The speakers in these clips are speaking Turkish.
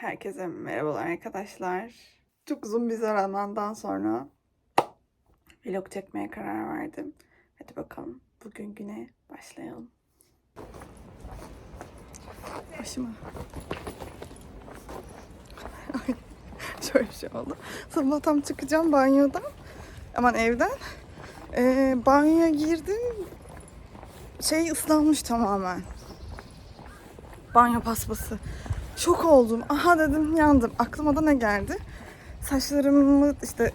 Herkese merhabalar arkadaşlar. Çok uzun bir zamandan sonra vlog çekmeye karar verdim. Hadi bakalım bugün güne başlayalım. Başıma. Şöyle bir şey oldu. Sabah tam çıkacağım banyodan. Aman evden. Ee, banyoya girdim. Şey ıslanmış tamamen. Banyo paspası. Şok oldum. Aha dedim yandım. Aklıma da ne geldi? Saçlarımı işte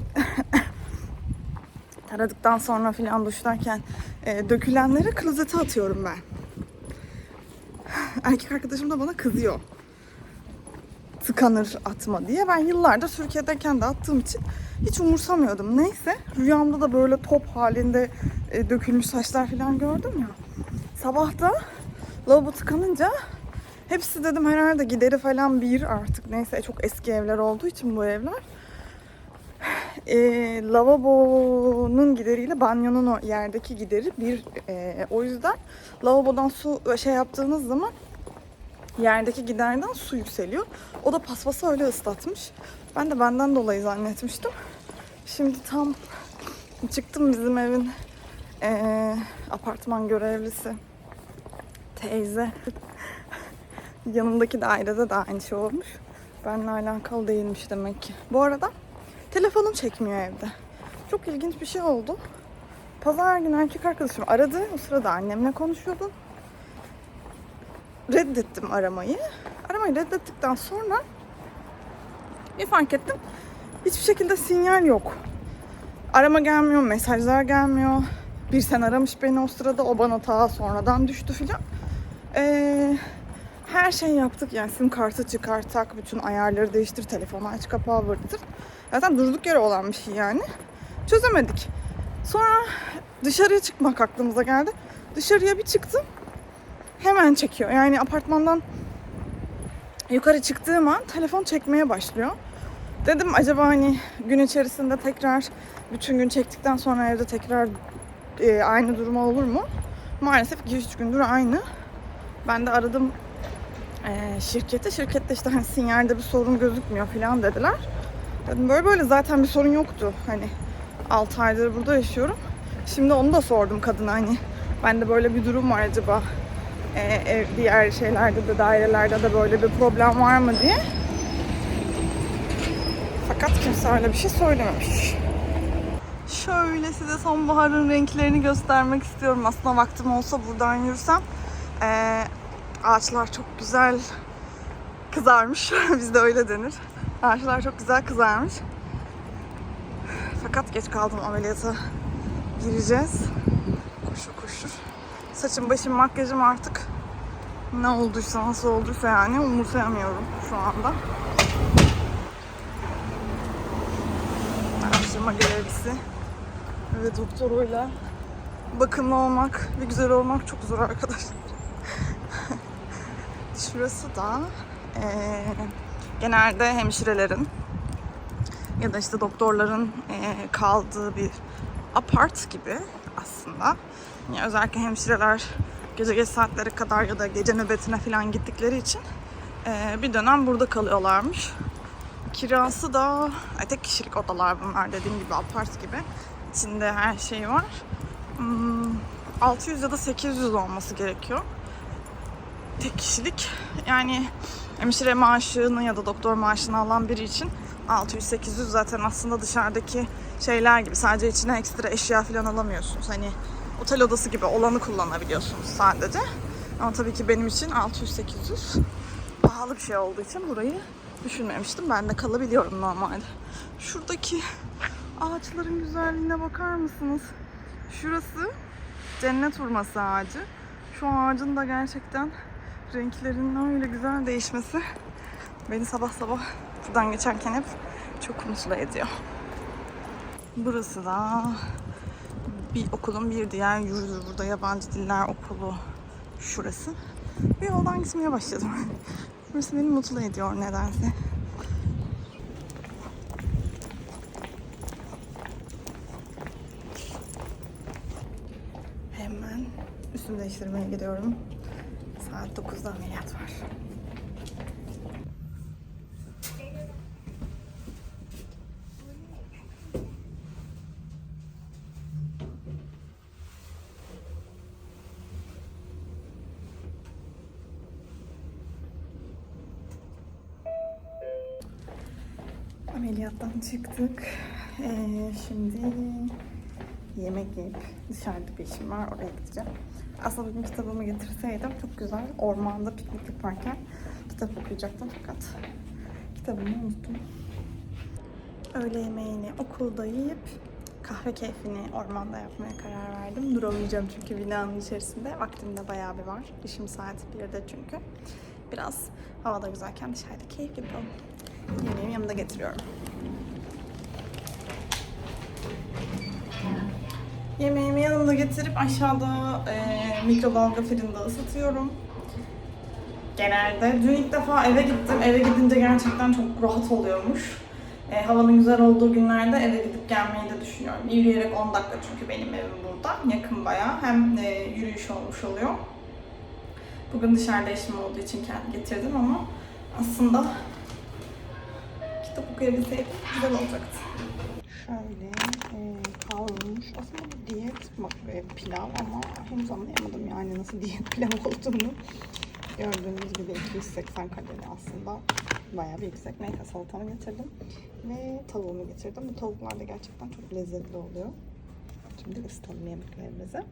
taradıktan sonra filan duşlarken e, dökülenleri klozete atıyorum ben. Erkek arkadaşım da bana kızıyor. Tıkanır atma diye. Ben yıllardır Türkiye'deyken de attığım için hiç umursamıyordum. Neyse rüyamda da böyle top halinde e, dökülmüş saçlar filan gördüm ya. Sabah da lavabo tıkanınca Hepsi dedim herhalde gideri falan bir artık neyse çok eski evler olduğu için bu evler. E, lavabonun gideriyle banyonun o yerdeki gideri bir. E, o yüzden lavabodan su şey yaptığınız zaman yerdeki giderden su yükseliyor. O da paspası öyle ıslatmış. Ben de benden dolayı zannetmiştim. Şimdi tam çıktım bizim evin e, apartman görevlisi teyze yanındaki dairede de aynı şey olmuş. Benimle alakalı değilmiş demek ki. Bu arada telefonum çekmiyor evde. Çok ilginç bir şey oldu. Pazar günü erkek arkadaşım aradı. O sırada annemle konuşuyordum. Reddettim aramayı. Aramayı reddettikten sonra bir fark ettim. Hiçbir şekilde sinyal yok. Arama gelmiyor, mesajlar gelmiyor. Bir sen aramış beni o sırada. O bana ta sonradan düştü filan. Ee, her şey yaptık yani sim kartı çıkartak, bütün ayarları değiştir, telefonu aç kapağı vırdır. Zaten durduk yere olan bir şey yani. Çözemedik. Sonra dışarıya çıkmak aklımıza geldi. Dışarıya bir çıktım. Hemen çekiyor. Yani apartmandan yukarı çıktığım an telefon çekmeye başlıyor. Dedim acaba hani gün içerisinde tekrar bütün gün çektikten sonra evde tekrar e, aynı duruma olur mu? Maalesef 2-3 gündür aynı. Ben de aradım e, şirkete. Şirkette işte hani sinyalde bir sorun gözükmüyor falan dediler. Dedim böyle böyle zaten bir sorun yoktu. Hani 6 aydır burada yaşıyorum. Şimdi onu da sordum kadına hani bende böyle bir durum var acaba e, diğer şeylerde de dairelerde de böyle bir problem var mı diye. Fakat kimse öyle bir şey söylememiş. Şöyle size sonbaharın renklerini göstermek istiyorum. Aslında vaktim olsa buradan yürüsem. Ee, ağaçlar çok güzel kızarmış. Bizde öyle denir. Ağaçlar çok güzel kızarmış. Fakat geç kaldım ameliyata gireceğiz. Koşur koşur. Saçım başım makyajım artık ne olduysa nasıl olduysa yani umursayamıyorum şu anda. Araştırma görevlisi ve doktoruyla bakımlı olmak ve güzel olmak çok zor arkadaşlar. Şurası da eee, genelde hemşirelerin ya da işte doktorların eee, kaldığı bir apart gibi aslında. Yani özellikle hemşireler gece geç saatlere kadar ya da gece nöbetine falan gittikleri için eee, bir dönem burada kalıyorlarmış. Kirası da ay, tek kişilik odalar bunlar dediğim gibi apart gibi. İçinde her şey var. Hmm, 600 ya da 800 olması gerekiyor tek kişilik. Yani hemşire maaşını ya da doktor maaşını alan biri için 600-800 zaten aslında dışarıdaki şeyler gibi sadece içine ekstra eşya falan alamıyorsunuz. Hani otel odası gibi olanı kullanabiliyorsunuz sadece. Ama tabii ki benim için 600-800 pahalı bir şey olduğu için burayı düşünmemiştim. Ben de kalabiliyorum normalde. Şuradaki ağaçların güzelliğine bakar mısınız? Şurası cennet hurması ağacı. Şu ağacın da gerçekten renklerinin öyle güzel değişmesi beni sabah sabah buradan geçerken hep çok mutlu ediyor. Burası da bir okulun bir diğer yurdu. Burada yabancı diller okulu şurası. Bir yoldan gitmeye başladım. Burası beni mutlu ediyor nedense. Hemen üstümü değiştirmeye gidiyorum. Saat 9'da ameliyat var. Ameliyattan çıktık. Ee, şimdi yemek yiyip dışarıda bir işim var oraya gideceğim. Aslında bugün kitabımı getirseydim çok güzel. Ormanda piknik yaparken kitap okuyacaktım fakat kitabımı unuttum. Öğle yemeğini okulda yiyip kahve keyfini ormanda yapmaya karar verdim. Duramayacağım çünkü binanın içerisinde. Vaktim de bayağı bir var. İşim saat 1'de çünkü. Biraz havada güzelken dışarıda keyif yapalım. Yemeğimi yanımda getiriyorum. Yemeğimi yanımda getirip aşağıda e, mikrodalga fırında ısıtıyorum. Genelde. Dün ilk defa eve gittim. Eve gidince gerçekten çok rahat oluyormuş. E, havanın güzel olduğu günlerde eve gidip gelmeyi de düşünüyorum. Yürüyerek 10 dakika çünkü benim evim burada. Yakın bayağı. Hem e, yürüyüş olmuş oluyor. Bugün dışarıda işim olduğu için kendi getirdim ama aslında kitap okuyabilseydim güzel olacaktı. Şöyle e, kavrulmuş. Aslında bu diyet bak, e, pilav ama henüz anlayamadım yani nasıl diyet pilav olduğunu. Gördüğünüz gibi 280 kalori aslında bayağı bir yüksek. Neyse salatamı getirdim ve tavuğumu getirdim. Bu tavuklar da gerçekten çok lezzetli oluyor. Şimdi ısıtalım yemeklerimizi.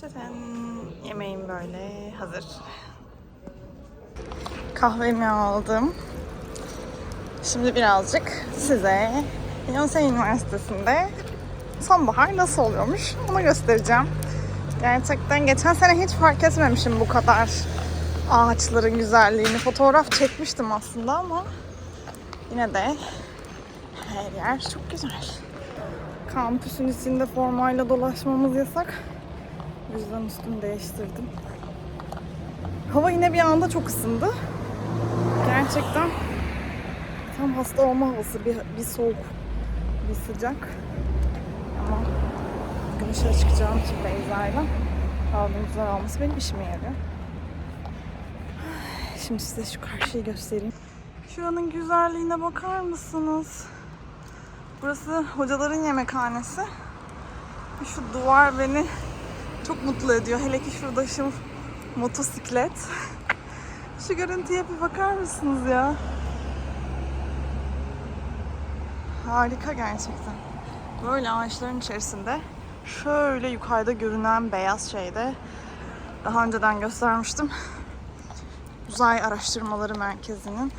Zaten yemeğim böyle hazır. Kahvemi aldım. Şimdi birazcık size Yonsei Üniversitesi'nde sonbahar nasıl oluyormuş onu göstereceğim. Gerçekten geçen sene hiç fark etmemişim bu kadar ağaçların güzelliğini. Fotoğraf çekmiştim aslında ama yine de her yer çok güzel. Kampüsün içinde formayla dolaşmamız yasak. Yüzden üstümü değiştirdim. Hava yine bir anda çok ısındı. Gerçekten tam hasta olma havası. Bir, bir soğuk, bir sıcak. Ama dışarı çıkacağım için Beyza'yla güzel olması benim işime yarıyor. Şimdi size şu karşıyı göstereyim. Şuranın güzelliğine bakar mısınız? Burası hocaların yemekhanesi. Şu duvar beni çok mutlu ediyor. Hele ki şurada şu motosiklet. Şu görüntüye bir bakar mısınız ya? Harika gerçekten. Böyle ağaçların içerisinde şöyle yukarıda görünen beyaz şeyde daha önceden göstermiştim. Uzay Araştırmaları Merkezi'nin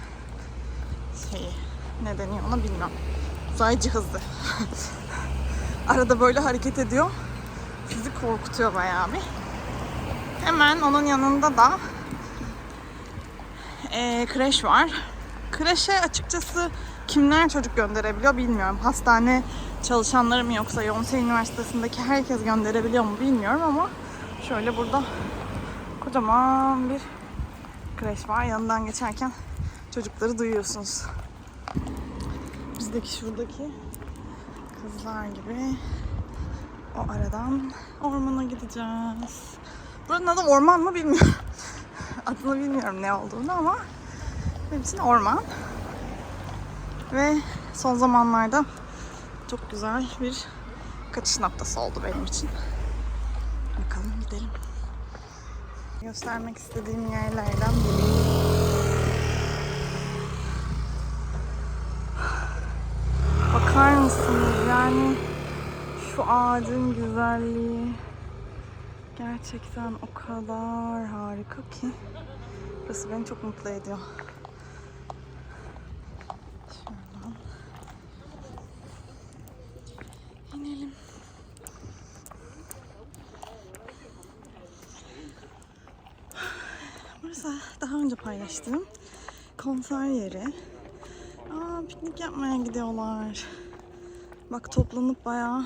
şeyi ne deniyor ona bilmem. Uzay cihazı. Arada böyle hareket ediyor sizi korkutuyor bayağı bir. Hemen onun yanında da eee kreş var. Kreşe açıkçası kimler çocuk gönderebiliyor bilmiyorum. Hastane çalışanları mı yoksa Yonsei Üniversitesi'ndeki herkes gönderebiliyor mu bilmiyorum ama şöyle burada kocaman bir kreş var. Yanından geçerken çocukları duyuyorsunuz. Bizdeki şuradaki kızlar gibi o aradan ormana gideceğiz. Buranın adı orman mı bilmiyorum. Adını bilmiyorum ne olduğunu ama benim için orman. Ve son zamanlarda çok güzel bir kaçış noktası oldu benim için. Bakalım gidelim. Göstermek istediğim yerlerden biri. Bakar mısınız yani şu ağacın güzelliği gerçekten o kadar harika ki burası beni çok mutlu ediyor. Şuradan inelim. Burası daha önce paylaştığım konser yeri. Aa piknik yapmaya gidiyorlar. Bak toplanıp bayağı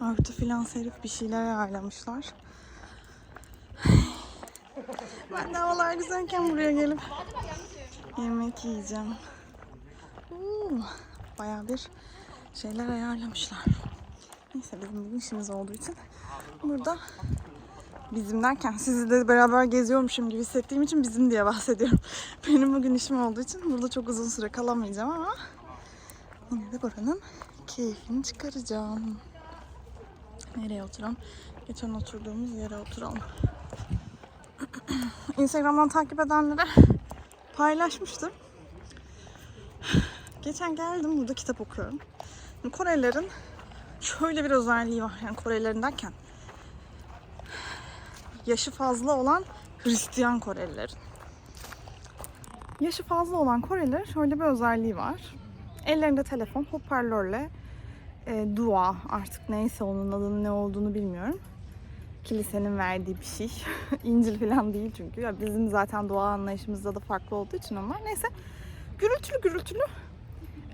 örtü filan serip bir şeyler ayarlamışlar. Ben de havalar güzelken buraya gelip yemek yiyeceğim. Oo, bayağı bir şeyler ayarlamışlar. Neyse bizim bugün işimiz olduğu için burada bizim derken sizi de beraber geziyormuşum gibi hissettiğim için bizim diye bahsediyorum. Benim bugün işim olduğu için burada çok uzun süre kalamayacağım ama yine de buranın keyfini çıkaracağım. Nereye oturalım? Geçen oturduğumuz yere oturalım. Instagram'dan takip edenlere paylaşmıştım. Geçen geldim burada kitap okuyorum. Korelilerin şöyle bir özelliği var. Yani Korelilerin derken yaşı fazla olan Hristiyan Korelilerin. Yaşı fazla olan Koreliler şöyle bir özelliği var. Ellerinde telefon, hoparlörle e, dua artık neyse onun adının ne olduğunu bilmiyorum. Kilisenin verdiği bir şey. İncil falan değil çünkü. Ya bizim zaten dua anlayışımızda da farklı olduğu için onlar. Neyse gürültülü gürültülü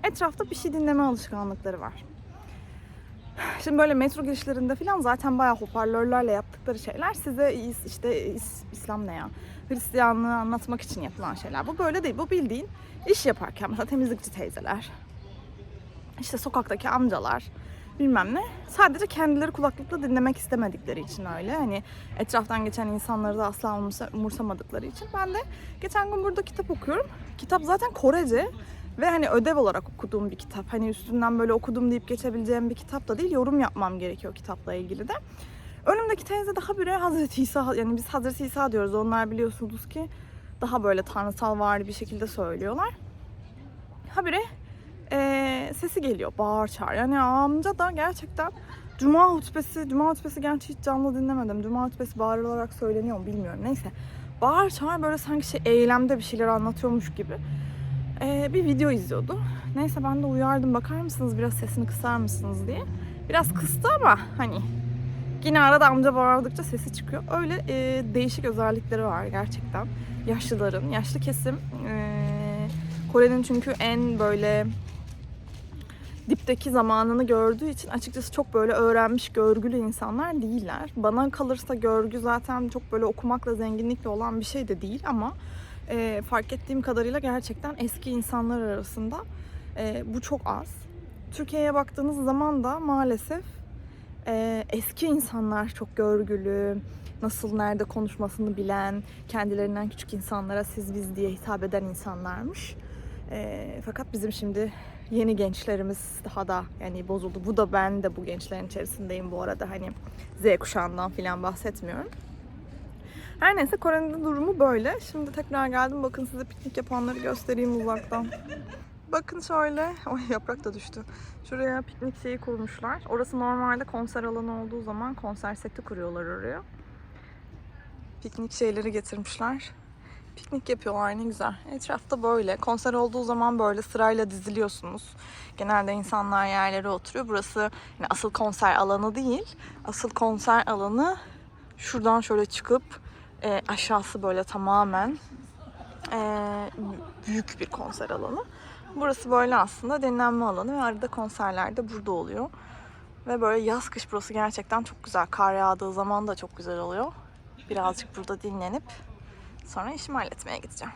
etrafta bir şey dinleme alışkanlıkları var. Şimdi böyle metro girişlerinde falan zaten bayağı hoparlörlerle yaptıkları şeyler size işte is- İslam ne ya? Hristiyanlığı anlatmak için yapılan şeyler. Bu böyle değil. Bu bildiğin iş yaparken mesela temizlikçi teyzeler, işte sokaktaki amcalar bilmem ne. Sadece kendileri kulaklıkla dinlemek istemedikleri için öyle. Hani etraftan geçen insanları da asla umursa- umursamadıkları için. Ben de geçen gün burada kitap okuyorum. Kitap zaten Korece ve hani ödev olarak okuduğum bir kitap. Hani üstünden böyle okudum deyip geçebileceğim bir kitap da değil. Yorum yapmam gerekiyor kitapla ilgili de. Önümdeki teyze daha bire Hazreti İsa, yani biz Hazreti İsa diyoruz. Onlar biliyorsunuz ki daha böyle tanrısal vari bir şekilde söylüyorlar. Habire eee, sesi geliyor bağır çağır. Yani amca da gerçekten Cuma hutbesi, Cuma hutbesi gerçi hiç canlı dinlemedim. Cuma hutbesi bağırılarak söyleniyor mu bilmiyorum. Neyse. Bağır çağır böyle sanki şey eylemde bir şeyler anlatıyormuş gibi. Eee, bir video izliyordu. Neyse ben de uyardım bakar mısınız biraz sesini kısar mısınız diye. Biraz kıstı ama hani yine arada amca bağırdıkça sesi çıkıyor. Öyle eee, değişik özellikleri var gerçekten. Yaşlıların, yaşlı kesim eee, Kore'nin çünkü en böyle dipteki zamanını gördüğü için açıkçası çok böyle öğrenmiş, görgülü insanlar değiller. Bana kalırsa görgü zaten çok böyle okumakla, zenginlikle olan bir şey de değil ama e, fark ettiğim kadarıyla gerçekten eski insanlar arasında e, bu çok az. Türkiye'ye baktığınız zaman da maalesef e, eski insanlar çok görgülü, nasıl nerede konuşmasını bilen, kendilerinden küçük insanlara siz biz diye hitap eden insanlarmış. E, fakat bizim şimdi yeni gençlerimiz daha da yani bozuldu. Bu da ben de bu gençlerin içerisindeyim bu arada hani Z kuşağından falan bahsetmiyorum. Her neyse Kore'nin durumu böyle. Şimdi tekrar geldim. Bakın size piknik yapanları göstereyim uzaktan. Bakın şöyle. Oy yaprak da düştü. Şuraya piknik şeyi kurmuşlar. Orası normalde konser alanı olduğu zaman konser seti kuruyorlar oraya. Piknik şeyleri getirmişler. Piknik yapıyorlar ne güzel. Etrafta böyle. Konser olduğu zaman böyle sırayla diziliyorsunuz. Genelde insanlar yerlere oturuyor. Burası yani asıl konser alanı değil. Asıl konser alanı şuradan şöyle çıkıp e, aşağısı böyle tamamen e, büyük bir konser alanı. Burası böyle aslında dinlenme alanı ve arada konserler de burada oluyor. Ve böyle yaz kış burası gerçekten çok güzel. Kar yağdığı zaman da çok güzel oluyor. Birazcık burada dinlenip sonra işimi halletmeye gideceğim.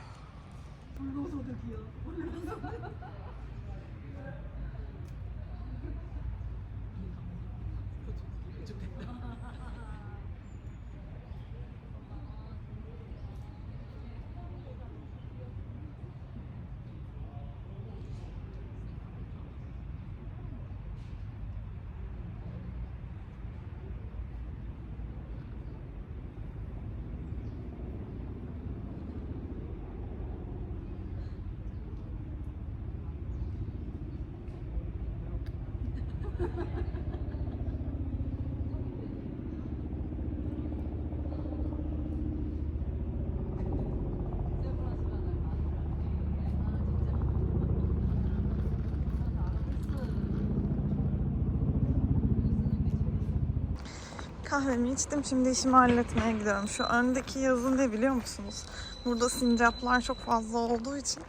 Kahvemi içtim. Şimdi işimi halletmeye gidiyorum. Şu öndeki yazı ne biliyor musunuz? Burada sincaplar çok fazla olduğu için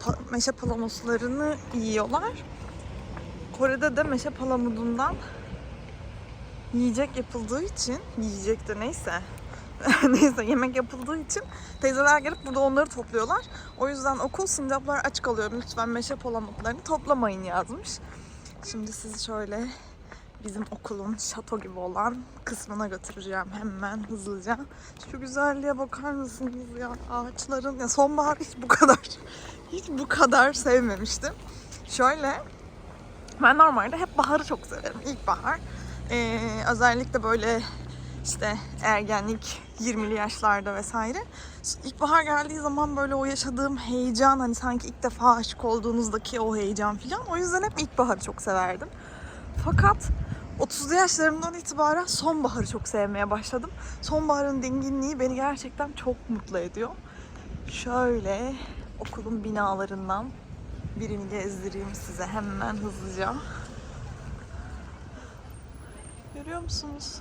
pa- meşe palamutlarını yiyorlar. Kore'de de meşe palamudundan yiyecek yapıldığı için yiyecek de neyse Neyse yemek yapıldığı için teyzeler gelip burada onları topluyorlar. O yüzden okul sincaplar aç kalıyor. Lütfen meşe polamutlarını toplamayın yazmış. Şimdi sizi şöyle bizim okulun şato gibi olan kısmına götüreceğim hemen hızlıca. Şu güzelliğe bakar mısınız ya ağaçların ya sonbahar hiç bu kadar hiç bu kadar sevmemiştim. Şöyle ben normalde hep baharı çok severim. İlkbahar. Ee, özellikle böyle işte ergenlik 20'li yaşlarda vesaire. İlkbahar geldiği zaman böyle o yaşadığım heyecan hani sanki ilk defa aşık olduğunuzdaki o heyecan falan. O yüzden hep ilkbaharı çok severdim. Fakat 30'lu yaşlarımdan itibaren sonbaharı çok sevmeye başladım. Sonbaharın dinginliği beni gerçekten çok mutlu ediyor. Şöyle okulun binalarından birini gezdireyim size hemen hızlıca. Görüyor musunuz?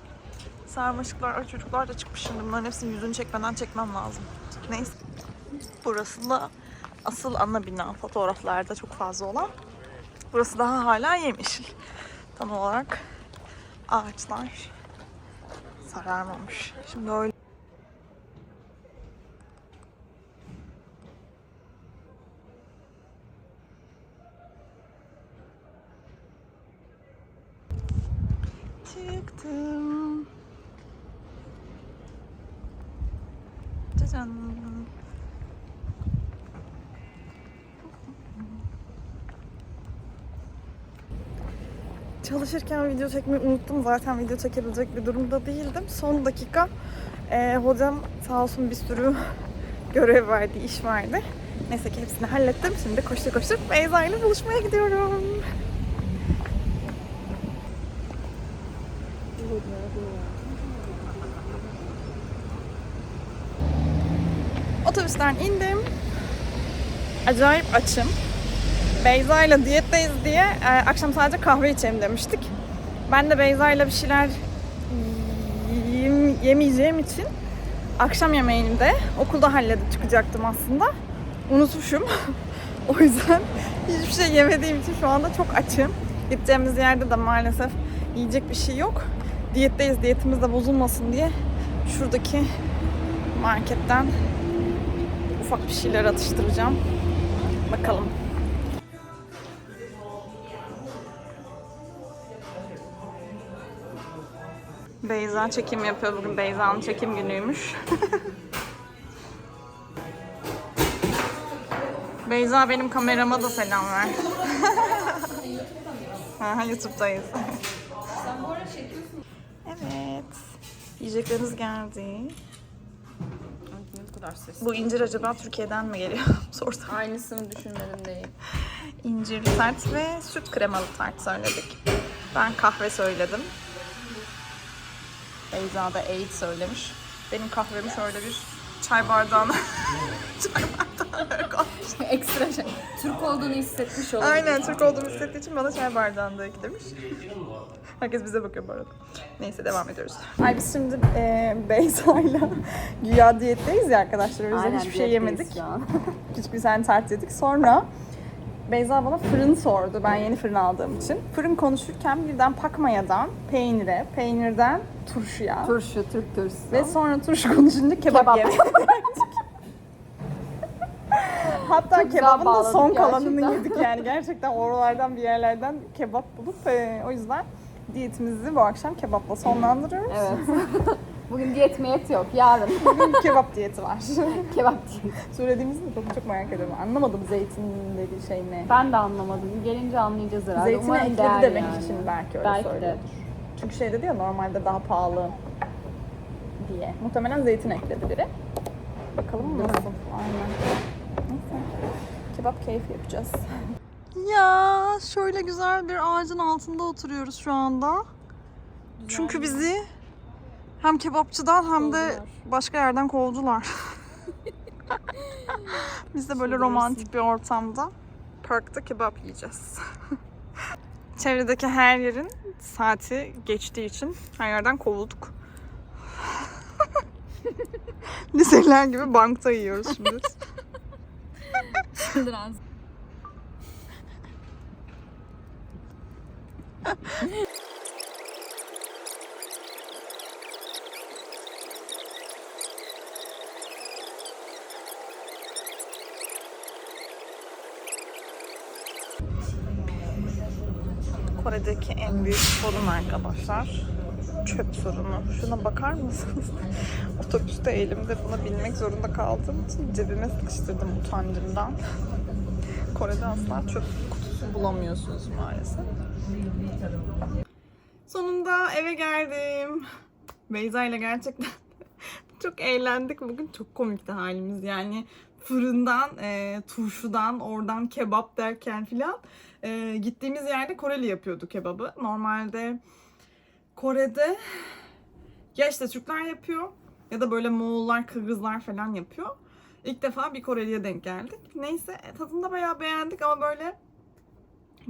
Sarmaşıklar, çocuklar da çıkmış şimdi. Bunların hepsinin yüzünü çekmeden çekmem lazım. Neyse. Burası da asıl ana bina fotoğraflarda çok fazla olan. Burası daha hala yemyeşil. Tam olarak ağaçlar sararmamış. Şimdi öyle çıktım. Cacan. Çalışırken video çekmeyi unuttum. Zaten video çekebilecek bir durumda değildim. Son dakika e, hocam sağ olsun bir sürü görev verdi, iş verdi. Neyse ki hepsini hallettim. Şimdi koştur koştur Beyza ile buluşmaya gidiyorum. Otobüsten indim. Acayip açım. Beyza ile diyetteyiz diye e, akşam sadece kahve içelim demiştik. Ben de Beyza ile bir şeyler yem- yemeyeceğim için akşam yemeğini de okulda halledip çıkacaktım aslında. Unutmuşum. o yüzden hiçbir şey yemediğim için şu anda çok açım. Gideceğimiz yerde de maalesef yiyecek bir şey yok. Diyetteyiz, diyetimiz de bozulmasın diye şuradaki marketten ufak bir şeyler atıştıracağım. Bakalım. Beyza çekim yapıyor bugün. Beyza'nın çekim günüymüş. Beyza benim kamerama da selam ver. Aha, YouTube'dayız. evet. Yiyecekleriniz geldi. Ne kadar ses. Bu incir acaba Türkiye'den mi geliyor? Sorsam. Aynısını düşünmedim değil. İncir tart ve süt kremalı tart söyledik. Ben kahve söyledim. Beyza da eğit söylemiş. Benim kahvemi şöyle bir çay bardağına çay bardağına koymuş. Ekstra şey. Türk olduğunu hissetmiş oldum. Aynen Türk olduğumu hissettiği için bana çay bardağında eklemiş. Herkes bize bakıyor bu arada. Neyse devam ediyoruz. Ay biz şimdi e, Beyza'yla güya diyetteyiz ya arkadaşlar. O yüzden Aynen, hiçbir şey diyetteyiz yemedik. şu an. Küçük bir tane tart yedik. Sonra Beyza bana fırın sordu ben yeni fırın aldığım için. Fırın konuşurken birden pakmayadan peynire, peynirden turşuya Turşu, Türk turşusu. ve sonra turşu konuşunca kebap, Kebap. yemek. Hatta Çok kebabın da son kalanını gerçekten. yedik yani gerçekten oralardan bir yerlerden kebap bulup e, o yüzden diyetimizi bu akşam kebapla sonlandırıyoruz. Evet. Bugün diyet miyet yok. Yarın Bugün kebap diyeti var. kebap diyet. Söylediğimizi de çok, çok merak ediyorum. Anlamadım zeytin dediği şey ne? Ben de anlamadım. Gelince anlayacağız herhalde. Zeytine Umarım ekledi değer demek yani. için belki öyle Belki de. söylüyordur. Çünkü şey dedi ya normalde daha pahalı diye. Muhtemelen zeytin ekledi biri. Bakalım nasıl. mi? Aynen. Neyse. Kebap keyfi yapacağız. Ya şöyle güzel bir ağacın altında oturuyoruz şu anda. Çünkü bizi hem kebapçıdan hem de Kovdular. başka yerden kovdular. Biz de böyle romantik bir ortamda parkta kebap yiyeceğiz. Çevredeki her yerin saati geçtiği için her yerden kovulduk. Liseliler gibi bankta yiyoruz şimdi. Çıldıran. Kore'deki en büyük sorun arkadaşlar. Çöp sorunu. Şuna bakar mısınız? Otobüste elimde buna binmek zorunda kaldığım için cebime sıkıştırdım utancımdan. Kore'de asla çöp kutusu bulamıyorsunuz maalesef. Sonunda eve geldim. Beyza ile gerçekten çok eğlendik bugün. Çok komikti halimiz yani. Fırından, e, turşudan, oradan kebap derken filan. E, gittiğimiz yerde Koreli yapıyordu kebabı. Normalde Kore'de ya işte Türkler yapıyor ya da böyle Moğollar, Kırgızlar falan yapıyor. İlk defa bir Koreli'ye denk geldik. Neyse tadını da bayağı beğendik ama böyle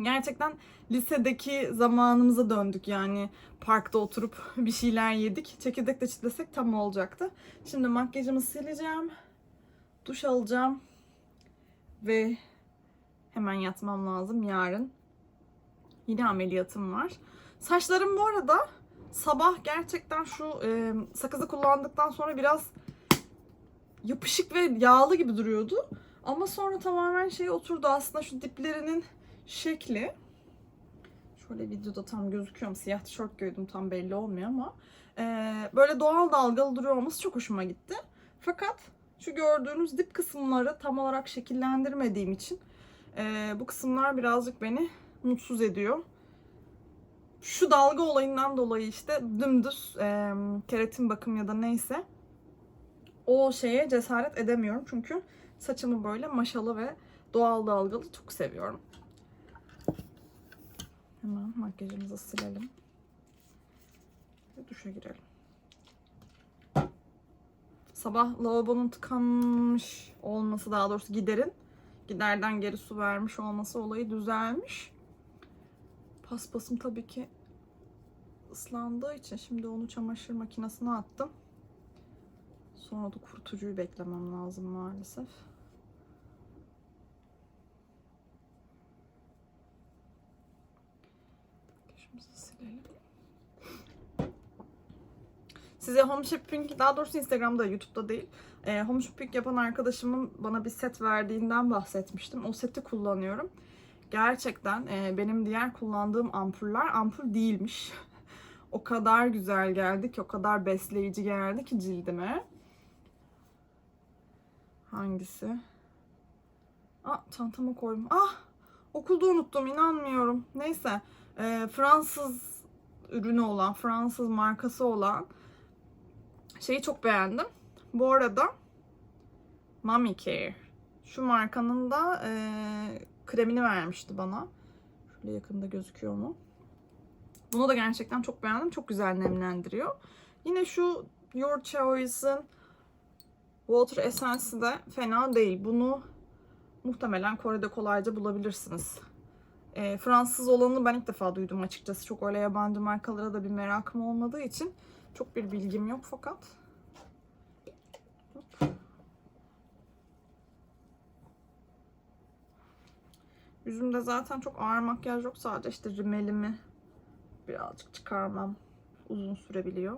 gerçekten lisedeki zamanımıza döndük yani. Parkta oturup bir şeyler yedik. Çekirdek de çitlesek tam olacaktı. Şimdi makyajımı sileceğim. Duş alacağım. Ve hemen yatmam lazım yarın. Yine ameliyatım var. Saçlarım bu arada sabah gerçekten şu e, sakızı kullandıktan sonra biraz yapışık ve yağlı gibi duruyordu. Ama sonra tamamen şey oturdu aslında şu diplerinin şekli. Şöyle videoda tam gözüküyor mu? Siyah tişört giydim tam belli olmuyor ama. e, böyle doğal dalgalı duruyor olması çok hoşuma gitti. Fakat şu gördüğünüz dip kısımları tam olarak şekillendirmediğim için e, bu kısımlar birazcık beni mutsuz ediyor. Şu dalga olayından dolayı işte dümdüz e, keratin bakım ya da neyse o şeye cesaret edemiyorum. Çünkü saçımı böyle maşalı ve doğal dalgalı çok seviyorum. Hemen makyajımızı silelim. Ve duşa girelim. Sabah lavabonun tıkanmış olması daha doğrusu giderin giderden geri su vermiş olması olayı düzelmiş. Paspasım tabii ki ıslandığı için şimdi onu çamaşır makinesine attım. Sonra da kurutucuyu beklemem lazım maalesef. Makyajımızı silelim. Size home shopping, daha doğrusu Instagram'da, YouTube'da değil. E, home shopping yapan arkadaşımın bana bir set verdiğinden bahsetmiştim. O seti kullanıyorum. Gerçekten e, benim diğer kullandığım ampuller ampul değilmiş. o kadar güzel geldi ki, o kadar besleyici geldi ki cildime. Hangisi? Aa, çantama koydum. Ah! Okulda unuttum, inanmıyorum. Neyse, e, Fransız ürünü olan, Fransız markası olan şeyi çok beğendim. Bu arada Mami Care. Şu markanın da e, kremini vermişti bana. Şöyle yakında gözüküyor mu? Bunu da gerçekten çok beğendim. Çok güzel nemlendiriyor. Yine şu Your Choice'ın Water Essence'i de fena değil. Bunu muhtemelen Kore'de kolayca bulabilirsiniz. E, Fransız olanı ben ilk defa duydum açıkçası. Çok öyle yabancı markalara da bir merakım olmadığı için çok bir bilgim yok fakat. Yüzümde zaten çok ağır makyaj yok. Sadece işte rimelimi birazcık çıkarmam uzun sürebiliyor.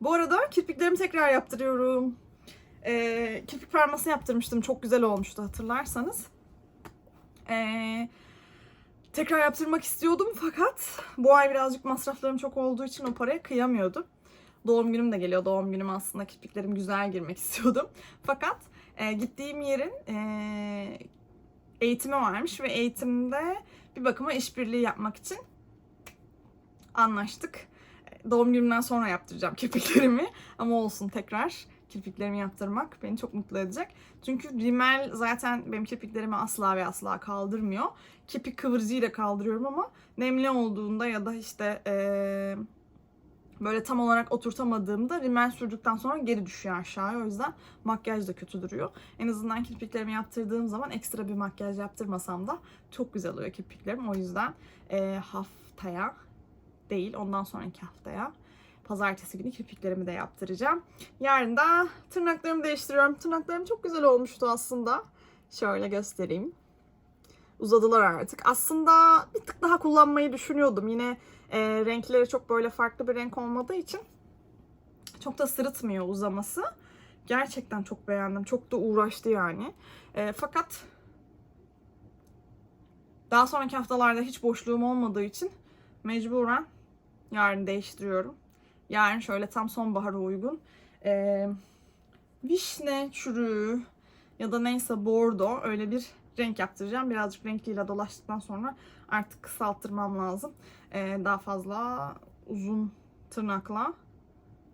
Bu arada kirpiklerimi tekrar yaptırıyorum. Ee, kirpik perması yaptırmıştım. Çok güzel olmuştu hatırlarsanız. Ee, tekrar yaptırmak istiyordum fakat bu ay birazcık masraflarım çok olduğu için o paraya kıyamıyordum. Doğum günüm de geliyor. Doğum günüm aslında kirpiklerim güzel girmek istiyordum. Fakat e, gittiğim yerin e, eğitimi varmış ve eğitimde bir bakıma işbirliği yapmak için anlaştık. Doğum günümden sonra yaptıracağım kirpiklerimi ama olsun tekrar kirpiklerimi yaptırmak beni çok mutlu edecek. Çünkü rimel zaten benim kirpiklerimi asla ve asla kaldırmıyor. Kirpik kıvırcıyla kaldırıyorum ama nemli olduğunda ya da işte eee, böyle tam olarak oturtamadığımda rimel sürdükten sonra geri düşüyor aşağıya. O yüzden makyaj da kötü duruyor. En azından kirpiklerimi yaptırdığım zaman ekstra bir makyaj yaptırmasam da çok güzel oluyor kirpiklerim. O yüzden eee, haftaya değil ondan sonraki haftaya pazartesi günü kirpiklerimi de yaptıracağım. Yarın da tırnaklarımı değiştiriyorum. Tırnaklarım çok güzel olmuştu aslında. Şöyle göstereyim. Uzadılar artık. Aslında bir tık daha kullanmayı düşünüyordum. Yine e, renkleri çok böyle farklı bir renk olmadığı için çok da sırıtmıyor uzaması. Gerçekten çok beğendim. Çok da uğraştı yani. E, fakat Daha sonraki haftalarda hiç boşluğum olmadığı için mecburen yarın değiştiriyorum. Yarın şöyle tam sonbahara uygun ee, vişne çürüğü ya da neyse bordo öyle bir renk yaptıracağım. Birazcık renkliyle dolaştıktan sonra artık kısalttırmam lazım. Ee, daha fazla uzun tırnakla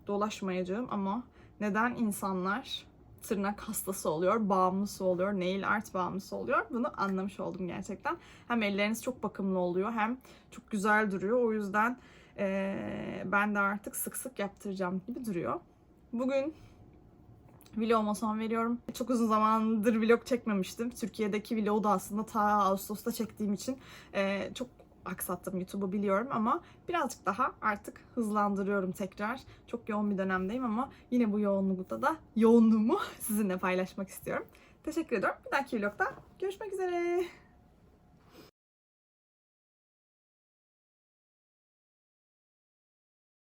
dolaşmayacağım ama neden insanlar tırnak hastası oluyor, bağımlısı oluyor, nail art bağımlısı oluyor. Bunu anlamış oldum gerçekten. Hem elleriniz çok bakımlı oluyor hem çok güzel duruyor. O yüzden eee, ben de artık sık sık yaptıracağım gibi duruyor. Bugün vloguma son veriyorum. Çok uzun zamandır vlog çekmemiştim. Türkiye'deki vlogu da aslında ta Ağustos'ta çektiğim için eee, çok aksattım YouTube'u biliyorum ama birazcık daha artık hızlandırıyorum tekrar. Çok yoğun bir dönemdeyim ama yine bu yoğunlukta da yoğunluğumu sizinle paylaşmak istiyorum. Teşekkür ediyorum. Bir dahaki vlogda görüşmek üzere.